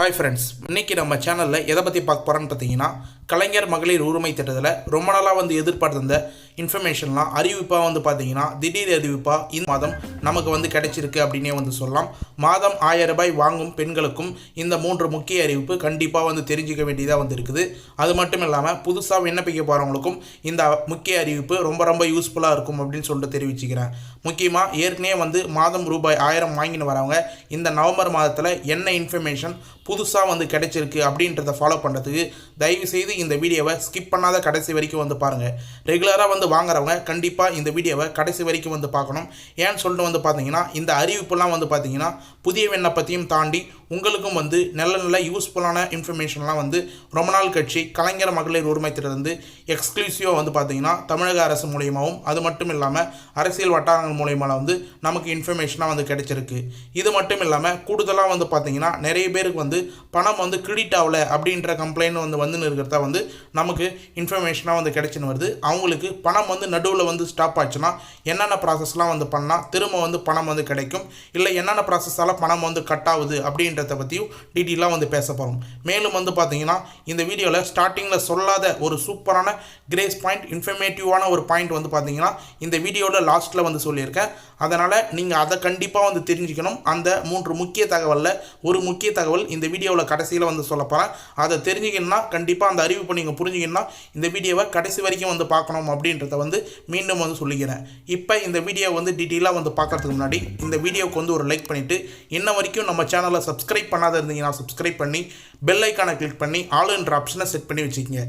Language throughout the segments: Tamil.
ஹாய் ஃப்ரெண்ட்ஸ் இன்னைக்கு நம்ம சேனலில் எதை பற்றி பார்க்க போகிறோன்னு பார்த்தீங்கன்னா கலைஞர் மகளிர் உரிமை திட்டத்தில் ரொம்ப நாளாக வந்து எதிர்பார்த்திருந்த இன்ஃபர்மேஷன்லாம் அறிவிப்பாக வந்து பார்த்தீங்கன்னா திடீர் அறிவிப்பாக இந்த மாதம் நமக்கு வந்து கிடைச்சிருக்கு அப்படின்னே வந்து சொல்லலாம். மாதம் ஆயிரம் ரூபாய் வாங்கும் பெண்களுக்கும் இந்த மூன்று முக்கிய அறிவிப்பு கண்டிப்பாக வந்து தெரிஞ்சுக்க வேண்டியதாக வந்து இருக்குது. அது மட்டும் இல்லாமல் புதுசாக விண்ணப்பிக்க போகிறவங்களுக்கும் இந்த முக்கிய அறிவிப்பு ரொம்ப ரொம்ப யூஸ்ஃபுல்லாக இருக்கும் அப்படின்னு சொல்லிட்டு தெரிவிச்சுக்கிறேன். முக்கியமாக ஏற்கனவே வந்து மாதம் ரூபாய் ஆயிரம் வாங்கின்னு வரவங்க இந்த நவம்பர் மாதத்தில் என்ன இன்ஃபர்மேஷன் புதுசாக வந்து கிடைச்சிருக்கு அப்படின்றத ஃபாலோ பண்ணுறதுக்கு தயவு செய்து இந்த வீடியோவை ஸ்கிப் பண்ணாத கடைசி வரைக்கும் வந்து பாருங்கள் ரெகுலராக வந்து வாங்குறவங்க கண்டிப்பாக இந்த வீடியோவை கடைசி வரைக்கும் வந்து பார்க்கணும். ஏன்னு சொல்லிட்டு வந்து பார்த்தீங்கன்னா இந்த அறிவிப்புலாம் வந்து பார்த்தீங்கன்னா புதிய விண்ணப்பத்தையும் தாண்டி உங்களுக்கும் வந்து நல்ல நல்ல யூஸ்ஃபுல்லான இன்ஃபர்மேஷன்லாம் வந்து ரொம்ப நாள் கட்சி கலைஞர் மகளிர் உரிமை எக்ஸ்க்ளூசிவாக வந்து பார்த்தீங்கன்னா தமிழக அரசு மூலியமாகவும் அது மட்டும் இல்லாமல் அரசியல் வட்டாரங்கள் மூலியமாக வந்து நமக்கு இன்ஃபர்மேஷனாக வந்து கிடைச்சிருக்கு. இது மட்டும் இல்லாமல் கூடுதலாக வந்து பார்த்தீங்கன்னா நிறைய பேருக்கு வந்து பணம் வந்து கிரெடிட் ஆகல அப்படின்ற கம்ப்ளைண்ட் வந்து வந்து இருக்கிறதா வந்து வந்து நமக்கு இன்ஃபர்மேஷனாக வந்து கிடைச்சின்னு வருது. அவங்களுக்கு பணம் வந்து நடுவில் வந்து ஸ்டாப் ஆச்சுன்னா என்னென்ன ப்ராசஸ்லாம் வந்து பண்ணால் திரும்ப வந்து பணம் வந்து கிடைக்கும். இல்லை என்னென்ன ப்ராசஸால் பணம் வந்து கட் ஆகுது அப்படின்றத பற்றியும் டீட்டெயிலாக வந்து பேச போகிறோம் மேலும் வந்து பார்த்தீங்கன்னா இந்த வீடியோவில் ஸ்டார்டிங்கில் சொல்லாத ஒரு சூப்பரான கிரேஸ் பாயிண்ட் இன்ஃபர்மேட்டிவான ஒரு பாயிண்ட் வந்து பார்த்தீங்கன்னா இந்த வீடியோவில் லாஸ்ட்டில் வந்து சொல்லியிருக்கேன். அதனால் நீங்கள் அதை கண்டிப்பாக வந்து தெரிஞ்சுக்கணும். அந்த மூன்று முக்கிய தகவலில் ஒரு முக்கிய தகவல் இந்த வீடியோவில் கடைசியில் வந்து சொல்ல போகிறேன் அதை தெரிஞ்சுக்கணும்னா கண்டிப்பாக அந்த அறிவிப்பு நீங்கள் புரிஞ்சுக்கணும்னா இந்த வீடியோவை கடைசி வரைக்கும் வந்து பார்க்கணும் அப்படின்றத வந்து மீண்டும் வந்து சொல்லிக்கிறேன். இப்போ இந்த வீடியோ வந்து டீட்டெயிலாக வந்து பார்க்கறதுக்கு முன்னாடி இந்த வீடியோவுக்கு வந்து ஒரு லைக் பண்ணிவிட்டு இன்ன வரைக்கும் நம்ம சேனலை சப்ஸ்கிரைப் பண்ணாத இருந்தீங்கன்னா சப்ஸ்கிரைப் பண்ணி பெல் ஐக்கானை கிளிக் பண்ணி ஆளுன்ற ஆப்ஷனை செட் பண்ணி வச்சுக்கோங்க.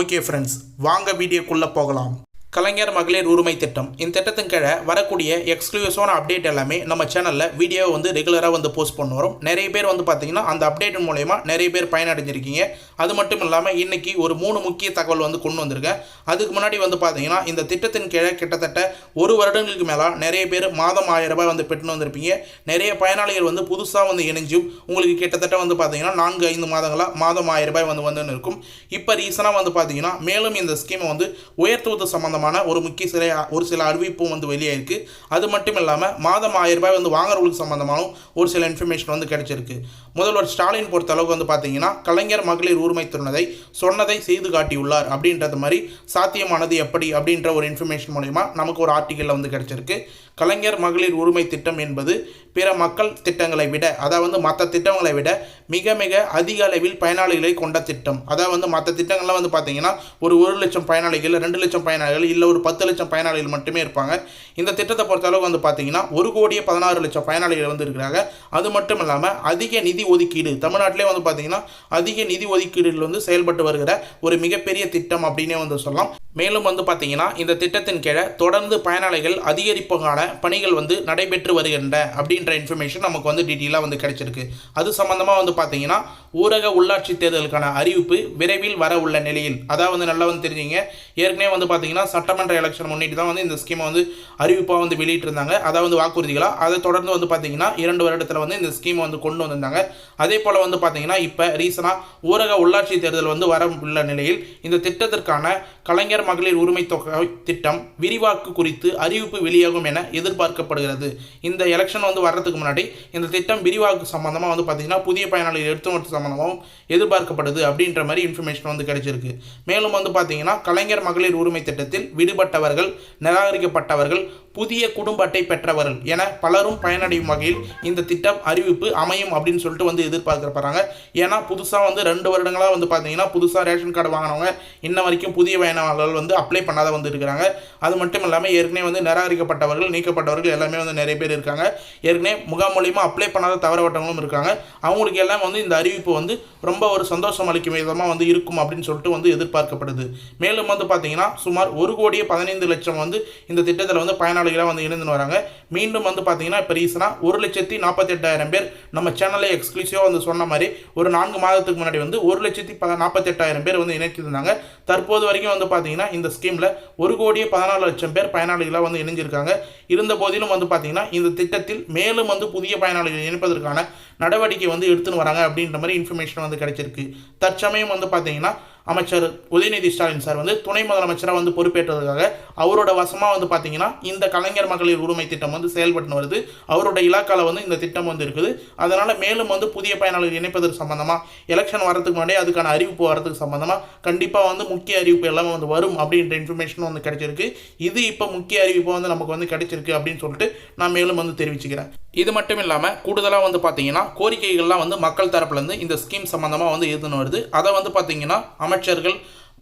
ஓகே ஃப்ரெண்ட்ஸ் வாங்க வீடியோக்குள்ளே போகலாம். கலைஞர் மகளிர் உரிமை திட்டம். இந்த திட்டத்தின் கீழே வரக்கூடிய எக்ஸ்க்ளூசிவான அப்டேட் எல்லாமே நம்ம சேனலில் வீடியோ வந்து ரெகுலராக வந்து போஸ்ட் பண்ண வரும். நிறைய பேர் வந்து பார்த்தீங்கன்னா அந்த அப்டேட் மூலயமா நிறைய பேர் பயனடைஞ்சிருக்கீங்க. அது மட்டும் இல்லாமல் இன்றைக்கி ஒரு மூணு முக்கிய தகவல் வந்து கொண்டு வந்திருக்கேன். அதுக்கு முன்னாடி வந்து பார்த்தீங்கன்னா இந்த திட்டத்தின் கீழே கிட்டத்தட்ட ஒரு வருடங்களுக்கு மேலே நிறைய பேர் மாதம் ஆயிரம் ரூபாய் வந்து பெற்றுன்னு வந்திருப்பீங்க. நிறைய பயனாளிகள் வந்து புதுசாக வந்து இணைஞ்சும் உங்களுக்கு கிட்டத்தட்ட வந்து பார்த்தீங்கன்னா நான்கு ஐந்து மாதங்களாக மாதம் ஆயிரம் ரூபாய் வந்து வந்துன்னு இருக்கும். இப்போ ரீசனாக வந்து பார்த்தீங்கன்னா மேலும் இந்த ஸ்கீமை வந்து உயர்த்துவது சம்பந்தமான ஒரு முக்கிய சில ஒரு சில அறிவிப்பும் வந்து வெளியே இருக்குது அது மட்டும் இல்லாமல் மாதம் ஆயிரம் ரூபாய் வந்து வாங்குறவங்களுக்கு சம்பந்தமான ஒரு சில இன்ஃபர்மேஷன் வந்து கிடைச்சிருக்கு. முதல்வர் ஸ்டாலின் பொறுத்த அளவுக்கு வந்து பார்த்தீங்கன்னா கலைஞர் மகளிர் உரிமை திருநதை சொன்னதை செய்து காட்டியுள்ளார் அப்படின்றது மாதிரி சாத்தியமானது எப்படி அப்படின்ற ஒரு இன்ஃபர்மேஷன் மூலயமா நமக்கு ஒரு ஆர்டிக்கலில் வந்து கிடைச்சிருக்கு. கலைஞர் மகளிர் உரிமை திட்டம் என்பது பிற மக்கள் திட்டங்களை விட அதாவது மற்ற திட்டங்களை விட மிக மிக அதிக அளவில் பயனாளிகளை கொண்ட திட்டம். அதாவது வந்து மற்ற திட்டங்கள்லாம் வந்து பார்த்தீங்கன்னா ஒரு ஒரு லட்சம் பயனாளிகள் ரெண்டு லட்சம் பயனாளிகள் இல்லை ஒரு பத்து லட்சம் பயனாளிகள் மட்டுமே இருப்பாங்க. இந்த திட்டத்தை பொறுத்த அளவுக்கு வந்து பார்த்தீங்கன்னா ஒரு கோடியே பதினாறு லட்சம் பயனாளிகள் வந்து இருக்கிறாங்க. அது மட்டும் இல்லாமல் அதிக நிதி ஒதுக்கீடு தமிழ்நாட்டிலே வந்து பார்த்தீங்கன்னா அதிக நிதி ஒதுக்கீடுகள் வந்து செயல்பட்டு வருகிற ஒரு மிகப்பெரிய திட்டம் அப்படின்னே வந்து சொல்லலாம். மேலும் வந்து பார்த்தீங்கன்னா இந்த திட்டத்தின் கீழே தொடர்ந்து பயனாளிகள் அதிகரிப்புக்கான பணிகள் வந்து நடைபெற்று வருகின்ற அப்படின்ற இன்ஃபர்மேஷன் நமக்கு வந்து டீட்டெயிலாக வந்து கிடைச்சிருக்கு. அது சம்மந்தமாக வந்து பார்த்தீங்கன்னா ஊரக உள்ளாட்சி தேர்தலுக்கான அறிவிப்பு விரைவில் வர உள்ள நிலையில். அதாவது வந்து நல்லா வந்து தெரிஞ்சுங்க. ஏற்கனவே வந்து பார்த்தீங்கன்னா சட்டமன்ற எலெக்ஷன் முன்னிட்டு தான் வந்து இந்த ஸ்கீமை வந்து அறிவிப்பாக வந்து வெளியிட்டிருந்தாங்க. அதாவது வந்து வாக்குறுதிகளாக அதை தொடர்ந்து வந்து பார்த்தீங்கன்னா இரண்டு வருடத்தில் வந்து இந்த ஸ்கீமை வந்து கொண்டு வந்திருந்தாங்க. அதே போல் வந்து பார்த்தீங்கன்னா இப்போ ரீசனாக ஊரக உள்ளாட்சி தேர்தல் வந்து வர உள்ள நிலையில் இந்த திட்டத்திற்கான கலைஞர் மகளிர் உரிமை தொகை திட்டம் விரிவாக்கு குறித்து அறிவிப்பு வெளியாகும் என எதிர்பார்க்கப்படுகிறது. இந்த எலெக்ஷன் வந்து வர்றதுக்கு முன்னாடி இந்த திட்டம் விரிவாக்கு சம்பந்தமாக வந்து பார்த்தீங்கன்னா புதிய பயனாளிகள் எடுத்து சம்பந்தமாகவும் எதிர்பார்க்கப்படுது அப்படின்ற மாதிரி இன்ஃபர்மேஷன் வந்து கிடைச்சிருக்கு. மேலும் வந்து பார்த்தீங்கன்னா கலைஞர் மகளிர் உரிமை திட்டத்தில் விடுபட்டவர்கள் நிராகரிக்கப்பட்டவர்கள் புதிய குடும்ப அட்டை பெற்றவர்கள் என பலரும் பயனடையும் வகையில் இந்த திட்டம் அறிவிப்பு அமையும் அப்படின்னு சொல்லிட்டு வந்து எதிர்பார்க்கப்படுறாங்க. ஏன்னா புதுசாக வந்து ரெண்டு வருடங்களாக வந்து பார்த்தீங்கன்னா புதுசாக ரேஷன் கார்டு வாங்கினவங்க இன்ன வரைக்கும் புதிய பயனாளர்கள் வந்து அப்ளை பண்ணாத வந்து இருக்கிறாங்க. அது மட்டும் இல்லாமல் ஏற்கனவே வந்து நிராகரிக்கப்பட்டவர்கள் நீக்கப்பட்டவர்கள் எல்லாமே வந்து நிறைய பேர் இருக்காங்க. ஏற்கனவே முகாம் மூலியமாக அப்ளை பண்ணாத தவறவட்டங்களும் இருக்காங்க. அவங்களுக்கு எல்லாம் வந்து இந்த அறிவிப்பு வந்து ரொம்ப ஒரு சந்தோஷம் அளிக்கும் விதமாக வந்து இருக்கும் அப்படின்னு சொல்லிட்டு வந்து எதிர்பார்க்கப்படுது. மேலும் வந்து பார்த்தீங்கன்னா சுமார் ஒரு கோடியே பதினைந்து லட்சம் வந்து இந்த திட்டத்தில் வந்து பயனாளிகளாக வந்து இணைந்து வராங்க. மீண்டும் வந்து பார்த்தீங்கன்னா இப்போ ரீசனாக ஒரு லட்சத்தி நாற்பத்தெட்டாயிரம் பேர் நம்ம சேனலை எக்ஸ்க்ளூசிவாக வந்து சொன்ன மாதிரி ஒரு நான்கு மாதத்துக்கு முன்னாடி வந்து ஒரு லட்சத்தி ப நாற்பத்தெட்டாயிரம் பேர் வந்து இணைச்சிருந்தாங்க. தற்போது வரைக்கும் வந்து பார்த்தீங்கன்னா இந்த ஸ்கீமில் ஒரு கோடியே பதினாலு லட்சம் பேர் பயனாளிகளாக வந்து இணைஞ்சிருக்காங்க. இருந்த போதிலும் வந்து பார்த்தீங்கன்னா இந்த திட்டத்தில் மேலும் வந்து புதிய பயனாளிகள் இணைப்பதற்கான நடவடிக்கை வந்து எடுத்துன்னு வராங்க அப்படின்ற மாதிரி இன்ஃபர்மேஷன் வந்து கிடைச்சிருக்கு. தற்சமயம் வந்து பார்த்தீங்கன்னா அமைச்சர் உதயநிதி ஸ்டாலின் சார் வந்து துணை முதலமைச்சராக வந்து பொறுப்பேற்றதுக்காக அவரோட வசமாக வந்து பார்த்தீங்கன்னா இந்த கலைஞர் மகளிர் உரிமை திட்டம் வந்து செயல்பட்டு வருது. அவரோட இலாக்கால வந்து இந்த திட்டம் வந்து இருக்குது. அதனால் மேலும் வந்து புதிய பயனாளர் இணைப்பதற்கு சம்மந்தமாக எலெக்ஷன் வரதுக்கு முன்னாடி அதுக்கான அறிவிப்பு வரதுக்கு சம்மந்தமாக கண்டிப்பாக வந்து முக்கிய அறிவிப்பு எல்லாமே வந்து வரும் அப்படின்ற இன்ஃபர்மேஷனும் வந்து கிடைச்சிருக்கு. இது இப்போ முக்கிய அறிவிப்பு வந்து நமக்கு வந்து கிடைச்சிருக்கு அப்படின்னு சொல்லிட்டு நான் மேலும் வந்து தெரிவிச்சுக்கிறேன். இது மட்டும் இல்லாமல் கூடுதலாக வந்து பார்த்தீங்கன்னா கோரிக்கைகள்லாம் வந்து மக்கள் தரப்புலேருந்து இந்த ஸ்கீம் சம்மந்தமாக வந்து எதுன்னு வருது. அதை வந்து பார்த்தீங்கன்னா அமைச்சர்கள்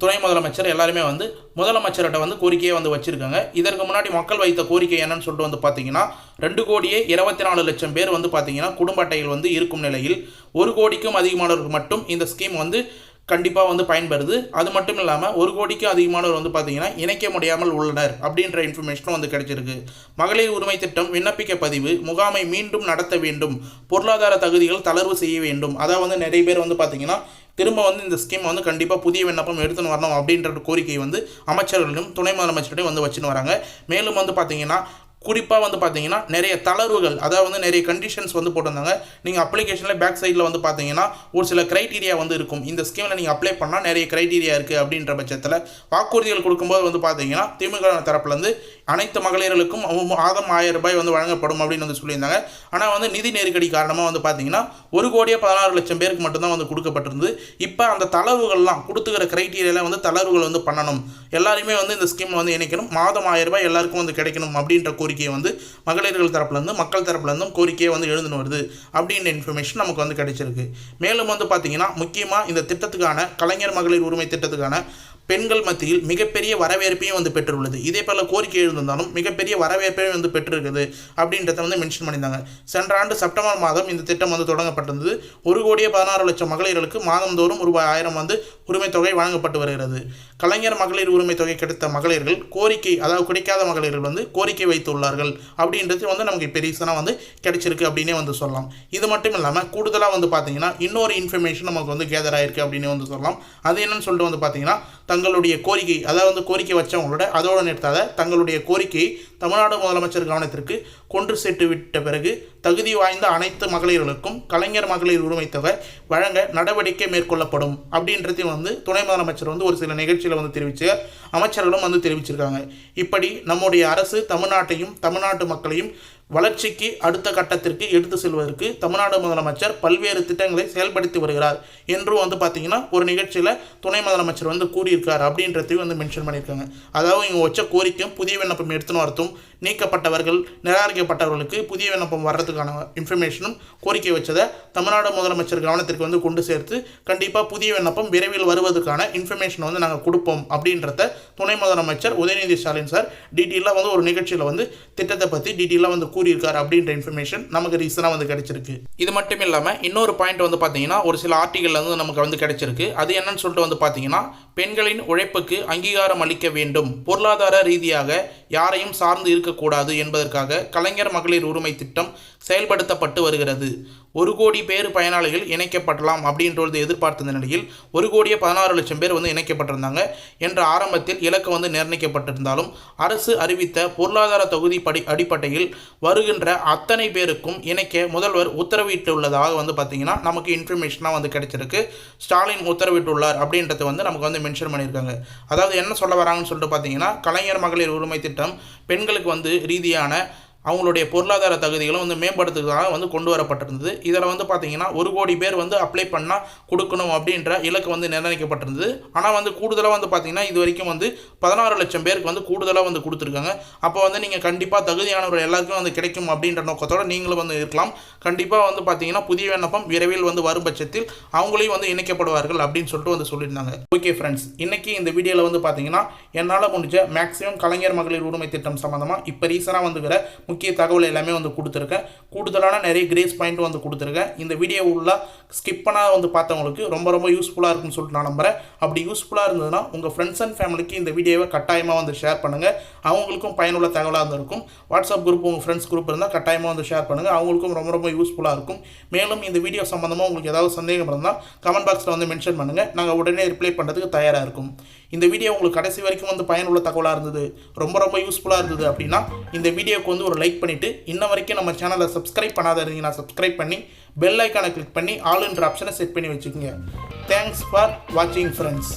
துணை முதலமைச்சர் எல்லாருமே வந்து முதலமைச்சர்கிட்ட வந்து கோரிக்கையை வந்து வச்சுருக்காங்க. இதற்கு முன்னாடி மக்கள் வைத்த கோரிக்கை என்னன்னு சொல்லிட்டு வந்து பார்த்தீங்கன்னா ரெண்டு கோடியே இருபத்தி நாலு லட்சம் பேர் வந்து பார்த்தீங்கன்னா குடும்ப அட்டைகள் வந்து இருக்கும் நிலையில் ஒரு கோடிக்கும் அதிகமானவர்கள் மட்டும் இந்த ஸ்கீம் வந்து கண்டிப்பாக வந்து பயன்பெறுது. அது மட்டும் இல்லாமல் ஒரு கோடிக்கும் அதிகமானவர் வந்து பார்த்தீங்கன்னா இணைக்க முடியாமல் உள்ளனர் அப்படின்ற இன்ஃபர்மேஷனும் வந்து கிடைச்சிருக்கு. மகளிர் உரிமை திட்டம் விண்ணப்பிக்க பதிவு முகாமை மீண்டும் நடத்த வேண்டும் பொருளாதார தகுதிகள் தளர்வு செய்ய வேண்டும். அதாவது வந்து நிறைய பேர் வந்து பார்த்தீங்கன்னா திரும்ப வந்து இந்த ஸ்கீம் வந்து கண்டிப்பாக புதிய விண்ணப்பம் எடுத்துன்னு வரணும் அப்படின்ற ஒரு கோரிக்கை வந்து அமைச்சர்களிடம் துணை முதலமைச்சர்கிட்டையும் வந்து வச்சுன்னு வராங்க. மேலும் வந்து பார்த்தீங்கன்னா குறிப்பாக வந்து பார்த்தீங்கன்னா நிறைய தளர்வுகள் அதாவது வந்து நிறைய கண்டிஷன்ஸ் வந்து போட்டிருந்தாங்க. நீங்கள் அப்ளிகேஷனில் பேக் சைடில் வந்து பார்த்தீங்கன்னா ஒரு சில க்ரைட்டீரியா வந்து இருக்கும். இந்த ஸ்கீமில் நீங்கள் அப்ளை பண்ணால் நிறைய க்ரைட்டீரியா இருக்குது அப்படின்ற பட்சத்தில் வாக்குறுதிகள் கொடுக்கும்போது வந்து பார்த்தீங்கன்னா திமுக தரப்புலேருந்து அனைத்து மகளிர்களுக்கும் அவங்க மாதம் ஆயிரம் ரூபாய் வந்து வழங்கப்படும் அப்படின்னு வந்து சொல்லியிருந்தாங்க. ஆனால் வந்து நிதி நெருக்கடி காரணமாக வந்து பார்த்தீங்கன்னா ஒரு கோடியே பதினாறு லட்சம் பேருக்கு மட்டும்தான் வந்து கொடுக்கப்பட்டிருந்து இப்போ அந்த தளர்வுகள்லாம் கொடுத்துக்கிற க்ரைட்டீரியாவில் வந்து தளர்வுகள் வந்து பண்ணணும். எல்லாருமே வந்து இந்த ஸ்கீமில் வந்து இணைக்கணும். மாதம் ஆயிரம் ரூபாய் எல்லாருக்கும் வந்து கிடைக்கணும் அப்படின்ற கோரிக்கையை வந்து மகளிர்கள் தரப்புலேருந்து மக்கள் தரப்புலேருந்தும் கோரிக்கையை வந்து எழுந்துன்னு வருது. அப்படின்ற இன்ஃபர்மேஷன் நமக்கு வந்து கிடைச்சிருக்கு. மேலும் வந்து பார்த்தீங்கன்னா முக்கியமாக இந்த திட்டத்துக்கான கலைஞர் மகளிர் உரிமை திட்டத்துக்கான பெண்கள் மத்தியில் மிகப்பெரிய வரவேற்பையும் வந்து பெற்றுள்ளது. இதே போல கோரிக்கை எழுந்திருந்தாலும் மிகப்பெரிய வரவேற்பையும் வந்து பெற்றிருக்குது அப்படின்றத வந்து மென்ஷன் பண்ணியிருந்தாங்க. சென்ற ஆண்டு செப்டம்பர் மாதம் இந்த திட்டம் வந்து தொடங்கப்பட்டிருந்தது. ஒரு கோடியே பதினாறு லட்சம் மகளிர்களுக்கு மாதந்தோறும் ரூபாய் ஆயிரம் வந்து உரிமை தொகை வழங்கப்பட்டு வருகிறது. கலைஞர் மகளிர் உரிமை தொகை கிடைத்த மகளிர்கள் கோரிக்கை அதாவது கிடைக்காத மகளிர்கள் வந்து கோரிக்கை வைத்துள்ளார்கள் அப்படின்றது வந்து நமக்கு இப்போ ரீசனாக வந்து கிடைச்சிருக்கு அப்படின்னே வந்து சொல்லலாம். இது மட்டும் இல்லாமல் கூடுதலாக வந்து பார்த்தீங்கன்னா இன்னொரு இன்ஃபர்மேஷன் நமக்கு வந்து கேதர் ஆயிருக்கு அப்படின்னு வந்து சொல்லலாம். அது என்னன்னு சொல்லிட்டு வந்து பார்த்தீங்கன்னா தங்களுடைய கோரிக்கை அதாவது வந்து கோரிக்கை வச்சவங்களோட அதோடு நிறுத்தாத தங்களுடைய கோரிக்கையை தமிழ்நாடு முதலமைச்சர் கவனத்திற்கு கொண்டு சேர்த்து விட்ட பிறகு தகுதி வாய்ந்த அனைத்து மகளிர்களுக்கும் கலைஞர் மகளிர் உரிமை தொகை வழங்க நடவடிக்கை மேற்கொள்ளப்படும் அப்படின்றதையும் வந்து துணை முதலமைச்சர் வந்து ஒரு சில நிகழ்ச்சியில் வந்து தெரிவிச்சு அமைச்சர்களும் வந்து தெரிவிச்சிருக்காங்க. இப்படி நம்முடைய அரசு தமிழ்நாட்டையும் தமிழ்நாட்டு மக்களையும் வளர்ச்சிக்கு அடுத்த கட்டத்திற்கு எடுத்து செல்வதற்கு தமிழ்நாடு முதலமைச்சர் பல்வேறு திட்டங்களை செயல்படுத்தி வருகிறார் என்றும் வந்து பார்த்தீங்கன்னா ஒரு நிகழ்ச்சியில் துணை முதலமைச்சர் வந்து கூறியிருக்கார் அப்படின்றதையும் வந்து மென்ஷன் பண்ணியிருக்காங்க. அதாவது இவங்க வச்ச கோரிக்கையும் புதிய விண்ணப்பம் எடுத்துன்னு வரத்தும் நீக்கப்பட்டவர்கள் நிராகரிக்கப்பட்டவர்களுக்கு புதிய விண்ணப்பம் வர்றதுக்கான இன்ஃபர்மேஷனும் கோரிக்கை வச்சதை தமிழ்நாடு முதலமைச்சர் கவனத்திற்கு வந்து கொண்டு சேர்த்து கண்டிப்பாக புதிய விண்ணப்பம் விரைவில் வருவதற்கான இன்ஃபர்மேஷன் வந்து நாங்கள் கொடுப்போம் அப்படின்றத துணை முதலமைச்சர் உதயநிதி ஸ்டாலின் சார் டீட்டெயிலாக வந்து ஒரு நிகழ்ச்சியில் வந்து திட்டத்தை பற்றி டீட்டெயிலாக வந்து கூறியிருக்கார் அப்படின்ற இன்ஃபர்மேஷன் நமக்கு ரீசனாக வந்து கிடைச்சிருக்கு. இது மட்டும் இல்லாமல் இன்னொரு பாயிண்ட் வந்து பார்த்தீங்கன்னா ஒரு சில ஆர்டிகல் வந்து நமக்கு வந்து கிடைச்சிருக்கு. அது என்னன்னு சொல்லிட்டு வந்து பார்த்தீங்கன்னா பெண்களின் உழைப்புக்கு அங்கீகாரம் அளிக்க வேண்டும். பொருளாதார ரீதியாக யாரையும் சார்ந்து இருக்கக்கூடாது என்பதற்காக கலைஞர் மகளிர் உரிமை திட்டம் செயல்படுத்தப்பட்டு வருகிறது. ஒரு கோடி பேர் பயனாளிகள் இணைக்கப்படலாம் அப்படின்றது எதிர்பார்த்த நிலையில் ஒரு கோடியே பதினாறு லட்சம் பேர் வந்து இணைக்கப்பட்டிருந்தாங்க. என்ற ஆரம்பத்தில் இலக்கு வந்து நிர்ணயிக்கப்பட்டிருந்தாலும் அரசு அறிவித்த பொருளாதார தொகுதி படி அடிப்படையில் வருகின்ற அத்தனை பேருக்கும் இணைக்க முதல்வர் உத்தரவிட்டுள்ளதாக வந்து பார்த்தீங்கன்னா நமக்கு இன்ஃபர்மேஷனாக வந்து கிடைச்சிருக்கு. ஸ்டாலின் உத்தரவிட்டுள்ளார் அப்படின்றத வந்து நமக்கு வந்து மென்ஷன் பண்ணியிருக்காங்க. அதாவது என்ன சொல்ல வராங்கன்னு சொல்லிட்டு பார்த்தீங்கன்னா கலைஞர் மகளிர் உரிமை திட்டம் பெண்களுக்கு வந்து ரீதியான அவங்களுடைய பொருளாதார தகுதிகளும் வந்து மேம்படுத்துறதுக்காக வந்து கொண்டு வரப்பட்டிருந்தது. இதில் வந்து பார்த்தீங்கன்னா ஒரு கோடி பேர் வந்து அப்ளை பண்ணால் கொடுக்கணும் அப்படின்ற இலக்கு வந்து நிர்ணயிக்கப்பட்டிருந்தது. ஆனால் வந்து கூடுதலாக வந்து பார்த்திங்கன்னா இது வரைக்கும் வந்து பதினாறு லட்சம் பேருக்கு வந்து கூடுதலாக வந்து கொடுத்துருக்காங்க. அப்போ வந்து நீங்கள் கண்டிப்பாக தகுதியானவர்கள் எல்லாருக்கும் வந்து கிடைக்கும் அப்படின்ற நோக்கத்தோட நீங்களும் வந்து இருக்கலாம். கண்டிப்பாக வந்து பார்த்தீங்கன்னா புதிய விண்ணப்பம் விரைவில் வந்து வரும் பட்சத்தில் அவங்களையும் வந்து இணைக்கப்படுவார்கள் அப்படின்னு சொல்லிட்டு வந்து சொல்லியிருந்தாங்க. ஓகே ஃப்ரெண்ட்ஸ் இன்றைக்கி இந்த வீடியோவில் வந்து பார்த்திங்கன்னா என்னால் முடிஞ்ச மேக்ஸிமம் கலைஞர் மகளிர் உரிமை திட்டம் சம்மந்தமாக இப்போ ரீசனாக வந்துக்கிற முக்கிய தகவல் எல்லாமே வந்து கொடுத்துருக்கேன். கூடுதலான நிறைய கிரேஸ் பாயிண்ட்டும் வந்து கொடுத்துருக்கேன். இந்த வீடியோ உள்ள ஸ்கிப் பண்ணால் வந்து பார்த்தவங்களுக்கு ரொம்ப ரொம்ப யூஸ்ஃபுல்லாக இருக்குன்னு சொல்லிட்டு நான் நம்புகிறேன் அப்படி யூஸ்ஃபுல்லாக இருந்ததுன்னா உங்கள் ஃப்ரெண்ட்ஸ் அண்ட் ஃபேமிலிக்கு இந்த வீடியோவை கட்டாயமாக வந்து ஷேர் பண்ணுங்கள் அவங்களுக்கும் பயனுள்ள தகவலாக இருந்திருக்கும் வாட்ஸ்அப் குரூப் உங்கள் ஃப்ரெண்ட்ஸ் குரூப் இருந்தால் கட்டாயமாக வந்து ஷேர் பண்ணுங்கள் அவங்களுக்கும் ரொம்ப ரொம்ப யூஸ்ஃபுல்லாக இருக்கும். மேலும் இந்த வீடியோ சம்மந்தமாக உங்களுக்கு ஏதாவது சந்தேகம் இருந்தால் கமெண்ட் பாக்ஸில் வந்து மென்ஷன் பண்ணுங்கள் நாங்கள் உடனே ரிப்ளை பண்ணுறதுக்கு தயாராக இருக்கும். இந்த வீடியோ உங்களுக்கு கடைசி வரைக்கும் வந்து பயனுள்ள தகவலாக இருந்தது ரொம்ப ரொம்ப யூஸ்ஃபுல்லாக இருந்தது அப்படின்னா இந்த வீடியோக்கு வந்து ஒரு லைக் பண்ணிவிட்டு இன்ன வரைக்கும் நம்ம சேனலை சப்ஸ்கிரைப் பண்ணாத இருந்தீங்கன்னா சப்ஸ்கிரைப் பண்ணி பெல் ஐக்கானை கிளிக் பண்ணி ஆல் என்ற ஆப்ஷனை செட் பண்ணி வச்சுக்கோங்க. தேங்க்ஸ் ஃபார் வாட்சிங் ஃப்ரெண்ட்ஸ்